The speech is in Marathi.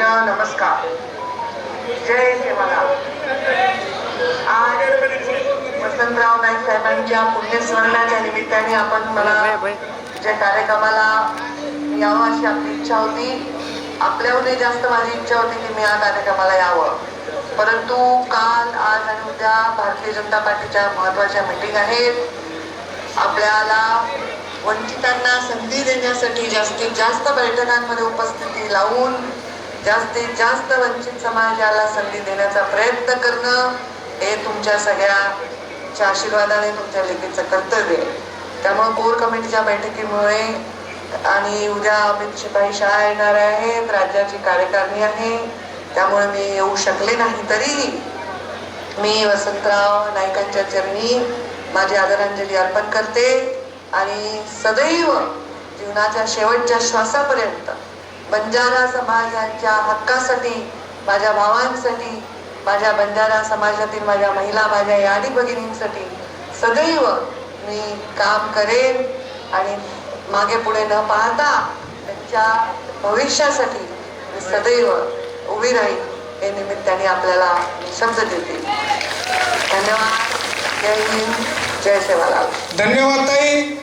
वतीनं नमस्कार। जय सेवालाल आज वसंतराव नाईक साहेबांच्या पुण्यस्मरणाच्या निमित्ताने आपण मला ज्या कार्यक्रमाला यावं अशी आपली इच्छा होती आपल्याहूनही जास्त माझी इच्छा होती की मी या कार्यक्रमाला यावं. परंतु काल आज आणि उद्या भारतीय जनता पार्टीच्या महत्त्वाच्या मीटिंग आहेत. आपल्याला वंचितांना संधी देण्यासाठी जास्तीत जास्त बैठकांमध्ये उपस्थिती लावून जास्तीत जास्त वंचित समाजाला संधी देण्याचा प्रयत्न करणं हे तुमच्या सगळ्याच्या आशीर्वादाने तुमच्या लेखीचं कर्तव्य आहे. त्यामुळे कोर कमिटीच्या बैठकीमुळे आणि उद्या अमित शिपाई शाळा येणार आहेत राज्याची कार्यकारिणी आहे त्यामुळे मी येऊ शकले नाही तरी मी वसंतराव नाईकांच्या चरणी माझी आदरांजली अर्पण करते आणि सदैव जीवनाच्या शेवटच्या श्वासापर्यंत बंजारा समाजाच्या हक्कासाठी माझ्या भावांसाठी माझ्या बंजारा समाजातील माझ्या महिला माझ्या यादी भगिनींसाठी सदैव मी काम करेन आणि मागे पुढे न पाहता त्यांच्या भविष्यासाठी मी सदैव उभी राहील हे निमित्ताने आपल्याला शब्द देते. धन्यवाद. जय हिंद. जय सेवालाल. धन्यवाद ताई.